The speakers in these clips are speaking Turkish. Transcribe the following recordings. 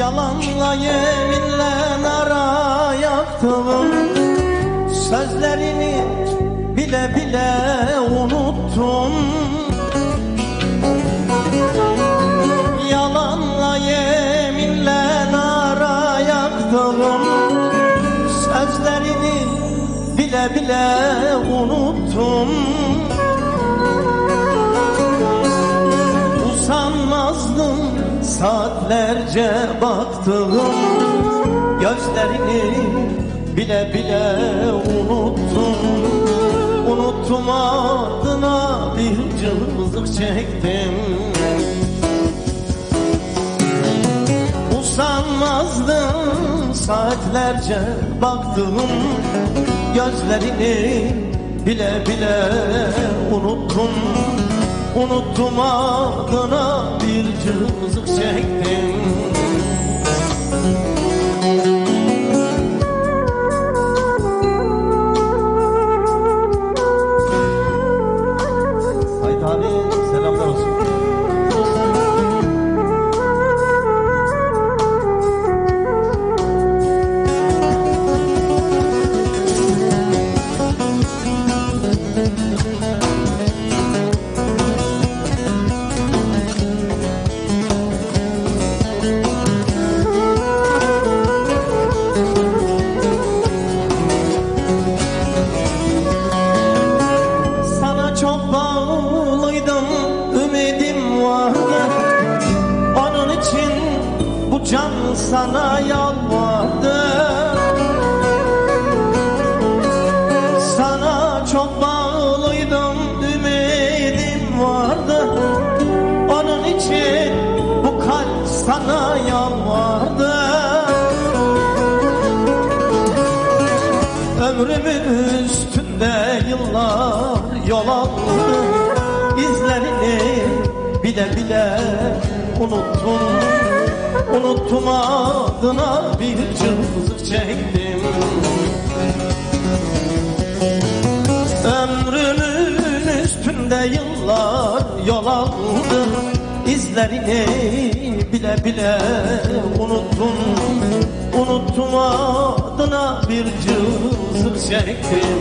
Yalanla yeminle nara yaktım. Sözlerini saatlerce baktım Gözlerini bile bile unuttum. Unuttum adına bir cılızlık çektim. Usanmazdım saatlerce baktım Gözlerini bile bile unuttum Unuttum adına bir cılızlık çektim can sana yalvardı. Sana çok bağlıydım, ümidim vardı. Onun için bu kalp sana yalvardı. Ömrümün üstünde yıllar yol aldı. İzlerini bile bile unuttum. Unuttum adına bir cılızlık çektim. Ömrümün üstünde yıllar yol aldı İzlerini bile bile unuttum. Unuttum adına bir cılızlık çektim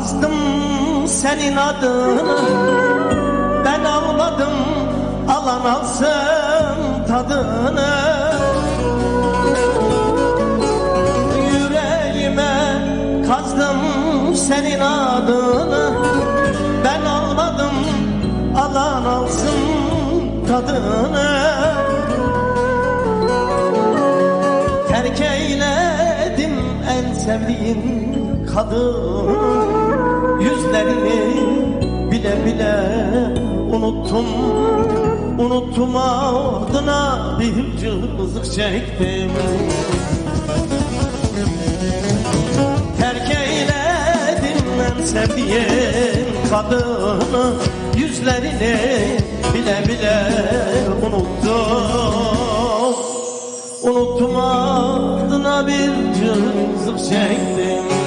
kazdım senin adını. Ben ağladım alan alsın tadını. Yüreğime kazdım senin adını. Ben ağladım alan alsın tadını. Terk eyledim en sevdiğim kadın Yüzlerini bile bile unuttum. Unuttum adına bir cılızlık çektim. Terk eyledim en sevdiğim kadını. Yüzlerini bile bile unuttum. Unuttum adına bir cılızlık çektim